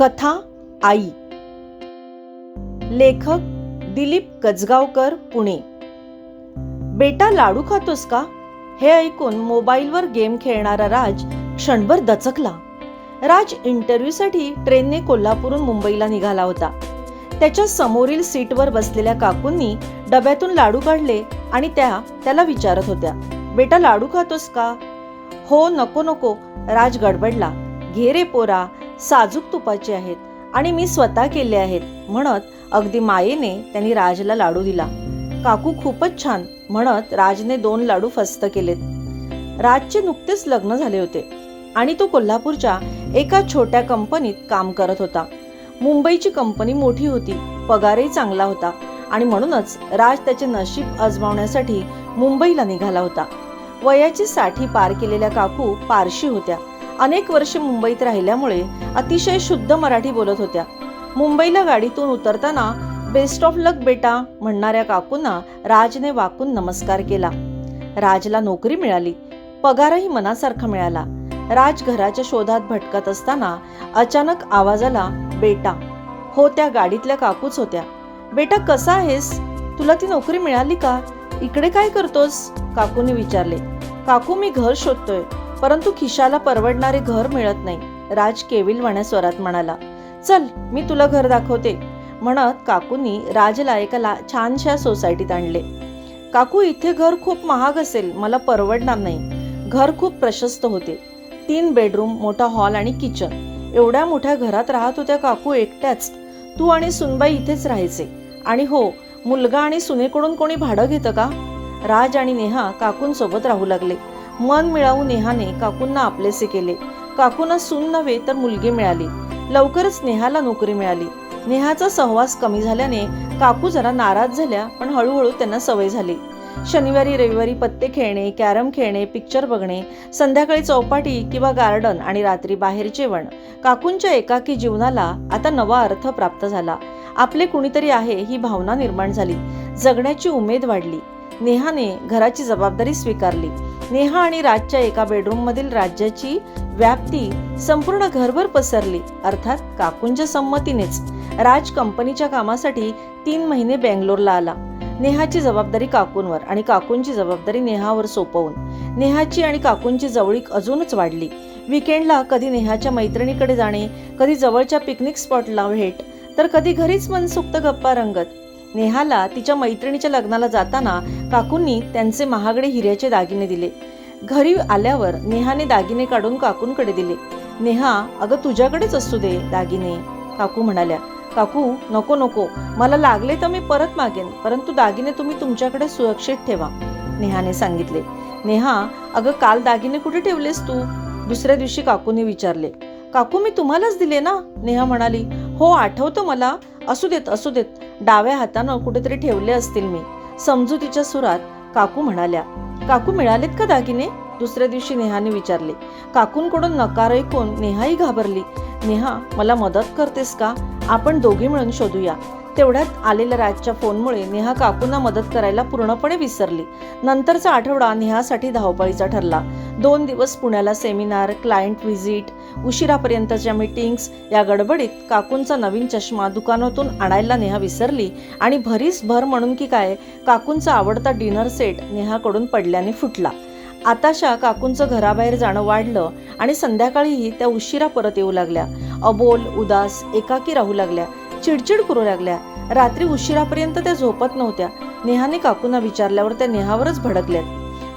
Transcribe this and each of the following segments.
कथा आई. लेखक दिलीप कजगावकर पुणे. बेटा लाडू खातोस का? हे ऐकून मोबाईलवर गेम खेळणारा राज क्षणभर दचकला. राज इंटरव्ह्यूसाठी ट्रेनने कोल्हापूरहून मुंबईला निघाला होता. त्याच्या समोरील सीटवर बसलेल्या काकूंनी डब्यातून लाडू काढले आणि त्या त्याला विचारत होत्या बेटा लाडू खातोस का? हो नको नको. राज गडबडला घे रे पोरा साजूक तुपाचे आहेत आणि मी स्वतः केले आहेत म्हणत अगदी मायेने त्यांनी राजला लाडू दिला. काकू खूपच छान म्हणत राजने दोन लाडू फस्त केलेत. राजचे नुकतेच लग्न झाले होते आणि तो कोल्हापूरच्या एका छोट्या कंपनीत काम करत होता. मुंबईची कंपनी मोठी होती पगारही चांगला होता आणि म्हणूनच राज त्याचे नशीब आजमावण्यासाठी मुंबईला निघाला होता. वयाची साठी पार केलेल्या काकू पारशी होत्या. अनेक वर्षे मुंबईत राहिल्यामुळे अतिशय शुद्ध मराठी बोलत होत्या. मुंबईला गाडीतून उतरताना बेस्ट ऑफ लक बेटा म्हणणाऱ्या काकूंना राजने वाकून नमस्कार केला. राजला नोकरी मिळाली. पगारही मनासारखा मिळाला. राज घराच्या शोधात भटकत असताना अचानक आवाज आला बेटा हो त्या गाडीतल्या काकूच होत्या. बेटा कसा आहेस? तुला ती नोकरी मिळाली का? इकडे काय करतोस? काकूने विचारले. काकू मी घर शोधतोय. परंतु खिशाला परवडणारे घर मिळत नाही. राज केविलवाण्या स्वरात म्हणाला चल मी तुला घर दाखवते. म्हणत काकूंनी राजला एका छानशा सोसायटीत आणले. काकू इथे घर खूप महाग असेल मला परवडणार नाही. घर खूप प्रशस्त होते. तीन बेडरूम मोठा हॉल आणि किचन. एवढ्या मोठ्या घरात राहत होत्या काकू एकट्याच. तू आणि सुनबाई इथेच राहायचे. आणि हो मुलगा आणि सुनेकडून कोणी भाडं घेतं का? राज आणि नेहा काकूंसोबत राहू लागले. मन मिळावू नेहाने काकूंना आपलेसे केले. काकूंना सून नव्हे तर मुलगी मिळाली. लवकरच नेहाला नोकरी मिळाली. नेहाचा सहवास कमी झाल्याने काकू जरा नाराज झाल्या पण हळूहळू त्यांना सवय झाली. शनिवारी रविवारी पत्ते खेळणे कॅरम खेळणे पिक्चर बघणे संध्याकाळी चौपाटी किंवा गार्डन आणि रात्री बाहेर जेवण काकूंच्या एकाकी जीवनाला आता नवा अर्थ प्राप्त झाला. आपले कुणीतरी आहे ही भावना निर्माण झाली. जगण्याची उमेद वाढली. नेहाने घराची जबाबदारी स्वीकारली. नेहा आणि राजच्या एका बेडरूम मधील राज्याची व्याप्ती संपूर्ण घरभर पसरली. अर्थात काकूंच्या संमतीनेच. राज कंपनीच्या कामासाठी तीन महिने बेंगलोरला आला. नेहाची जबाबदारी काकूंवर आणि काकूंची जबाबदारी नेहावर सोपवून. नेहाची आणि काकूंची जवळीक अजूनच वाढली. विकेंडला कधी नेहाच्या मैत्रिणीकडे जाणे कधी जवळच्या पिकनिक स्पॉटला भेट तर कधी घरीच मनसुक्त गप्पा रंगत नेहाला तिच्या मैत्रिणीच्या लग्नाला जाताना काकूंनी त्यांचे महागडे हिऱ्याचे दागिने दिले. घरी आल्यावर नेहाने दागिने काढून काकूंकडे दिले. नेहा अगं तुझ्याकडेच असू दे दागिने काकू म्हणाल्या. काकू नको नको. मला लागले तर मी परत मागेन परंतु दागिने तुम्ही तुमच्याकडे सुरक्षित ठेवा नेहाने सांगितले. नेहा अगं काल दागिने कुठे ठेवलेस तू? दुसऱ्या दिवशी काकूने विचारले. काकू मी तुम्हालाच दिले ना? नेहा म्हणाली. हो आठवतं मला. असू देत असू देत डाव्या हातानं कुठेतरी ठेवले असतील मी. समजुतीच्या सुरात काकू म्हणाल्या काकू मिळालेत का दागिने? दुसऱ्या दिवशी नेहाने विचारले काकूंकडून नकार ऐकून नेहाही घाबरली. नेहा मला मदत करतेस का? आपण दोघे मिळून शोधूया. तेवढ्यात आलेल्या राजच्या फोनमुळे नेहा काकूंना मदत करायला पूर्णपणे विसरली. नंतरचा आठवडा नेहासाठी धावपळीचा ठरला. दोन दिवस पुण्याला सेमिनार क्लायंट व्हिजिट उशिरापर्यंतच्या मीटिंग्स या गडबडीत काकूंचा नवीन चष्मा दुकानातून आणायला नेहा विसरली आणि भरीस भर म्हणून की काय काकूंचा आवडता डिनर सेट नेहाकडून पडल्याने फुटला. आताशा काकूंचं घराबाहेर जाणं वाढलं आणि संध्याकाळीही त्या उशिरा परत येऊ लागल्या. अबोल उदास एकाकी राहू लागल्या. चिडचिड करू लागल्या. रात्री उशिरापर्यंत त्या झोपत नव्हत्या. नेहाने काकूंना विचारल्यावर त्या नेहावरच भडकल्यात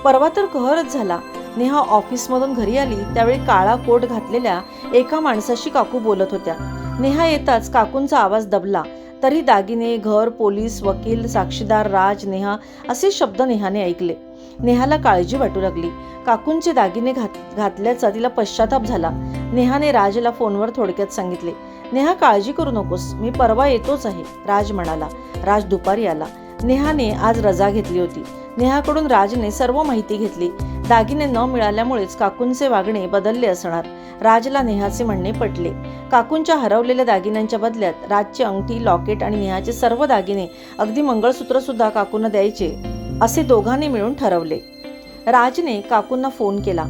परवा तर कहरच झाला. नेहा ऑफिसमधून घरी आली त्यावेळी काळा कोट घातलेल्या एका माणसाशी काकू बोलत होत्या. नेहा येताच काकूंचा आवाज दबला. तरी दागिने घर पोलीस वकील साक्षीदार राज नेहा असे शब्द नेहाने ऐकले. नेहाला काळजी वाटू लागली. काकूंचे दागिने घात घातल्याचा तिला पश्चाताप झाला. नेहाने राजला फोनवर थोडक्यात सांगितले नेहा काळजी करू नकोस. मी परवा येतोच आहे राज म्हणाला. राज दुपारी आला. नेहाने आज रजा घेतली होती. नेहाकडून राजने सर्व माहिती घेतली. दागिने न मिळाल्यामुळेच काकूंचे वागणे बदलले असणार. राजला नेहाचे म्हणणे पटले. काकूंच्या हरवलेल्या दागिन्यांच्या बदल्यात राजची अंगठी लॉकेट आणि नेहाचे सर्व दागिने अगदी मंगळसूत्र सुद्धा काकूंना द्यायचे असे दोघांनी मिळून ठरवले. राजने काकूंना फोन केला.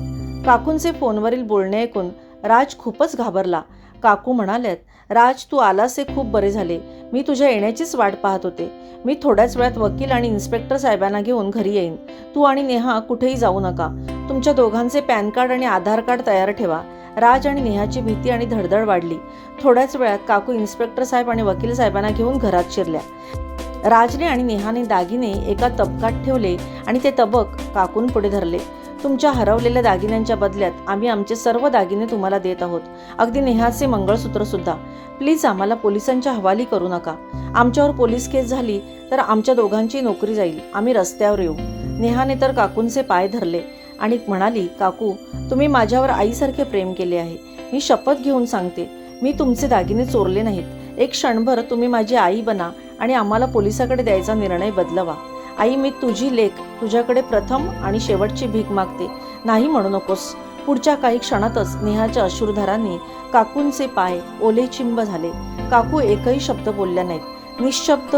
काकूंचे फोनवरील बोलणे ऐकून राज खूपच घाबरला. काकू म्हणाल्यात राज तू आलास हे खूप बरे झाले. मी तुझ्या येण्याचीच वाट पाहत होते. मी थोड्याच वेळात वकील आणि इन्स्पेक्टर साहेबांना घेऊन घरी येईन. तू आणि नेहा कुठेही जाऊ नका. तुमच्या दोघांचे पॅन कार्ड आणि आधार कार्ड तयार ठेवा. राज आणि नेहाची भीती आणि धडधड वाढली. थोड्याच वेळात काकू इन्स्पेक्टर साहेब आणि वकील साहेबांना घेऊन घरात शिरल्या. राजने आणि नेहाने दागिने एका तबकात ठेवले आणि ते तबक काकून पुढे धरले. तुमच्या हरवलेल्या दागिन्यांच्या बदल्यात आम्ही आमचे सर्व दागिने तुम्हाला देत आहोत. अगदी नेहाचे मंगळसूत्रसुद्धा प्लीज आम्हाला पोलिसांच्या हवाली करू नका. आमच्यावर पोलीस केस झाली तर आमच्या दोघांची नोकरी जाईल. आम्ही रस्त्यावर येऊ. नेहाने तर काकूंचे पाय धरले आणि म्हणाली काकू तुम्ही माझ्यावर आईसारखे प्रेम केले आहे. मी शपथ घेऊन सांगते. मी तुमचे दागिने चोरले नाहीत. एक क्षणभर तुम्ही माझी आई बना आणि आम्हाला पोलिसाकडे द्यायचा निर्णय बदलवा. आई मी तुझी लेख तुझ्याकडे प्रथम आणि शेवटची भीक मागते. नाही म्हणू नकोस. पुढच्या काही क्षणातच नेहाच्या अश्रुधारांनी काकूंचे पाय ओले चिंब झाले. काकू एकही शब्द बोलल्या नाहीत. निशब्द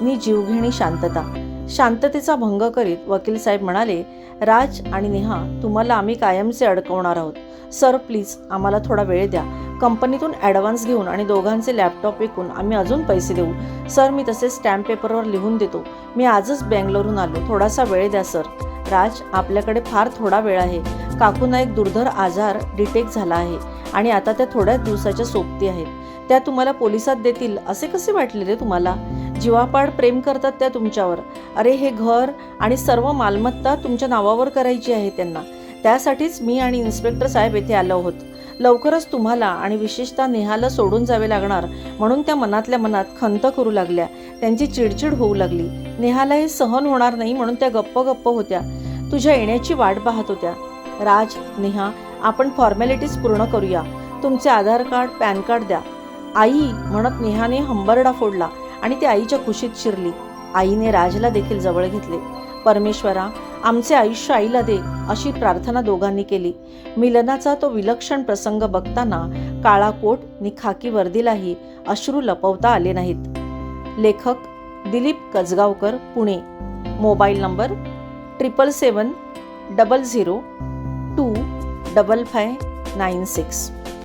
नि जीवघेणी शांतता. शांततेचा भंग करीत वकील साहेब म्हणाले राज आणि नेहा तुम्हाला आम्ही कायमचे अडकवणार आहोत. सर प्लीज आम्हाला थोडा वेळ द्या. कंपनीतून ॲडव्हान्स घेऊन आणि दोघांचे लॅपटॉप विकून आम्ही अजून पैसे देऊ. सर मी तसे स्टॅम्प पेपरवर लिहून देतो. मी आजच बँगलोरहून आलो. थोडासा वेळ द्या सर. राज आपल्याकडे फार थोडा वेळ आहे. काकूंना एक दुर्धर आजार डिटेक्ट झाला आहे आणि आता त्या थोड्याच दिवसाच्या सोबती आहेत. त्या तुम्हाला पोलिसात देतील असे कसे वाटले रे तुम्हाला? जीवापाड प्रेम करतात त्या तुमच्यावर. अरे हे घर आणि सर्व मालमत्ता तुमच्या नावावर करायची आहे त्यांना. त्यासाठीच मी आणि इन्स्पेक्टर साहेब येथे आलो आहोत. लवकरच तुम्हाला आणि विशेषतः नेहाला सोडून जावे लागणार म्हणून त्या मनातल्या मनात खंत करू लागल्या. त्यांची चिडचिड होऊ लागली. नेहाला हे सहन होणार नाही म्हणून त्या गप्प गप्प होत्या. तुझ्या येण्याची वाट पाहत होत्या. राज नेहा आपण फॉर्मॅलिटीज पूर्ण करूया. तुमचे आधार कार्ड पॅन कार्ड द्या. आई म्हणत नेहाने हंबरडा फोडला आणि ती आईच्या कुशीत शिरली. आईने राजला देखील जवळ घेतले. परमेश्वरा आमचे आयुष्य आईला दे. अशी प्रार्थना दोघांनी केली. मिलनाचा तो विलक्षण प्रसंग बघताना काळा कोट नि खाकी वर्दीलाही अश्रू लपवता आले नाहीत. लेखक Dilip Kajgaonkar Pune. Mobile number triple seven double zero two double five nine six.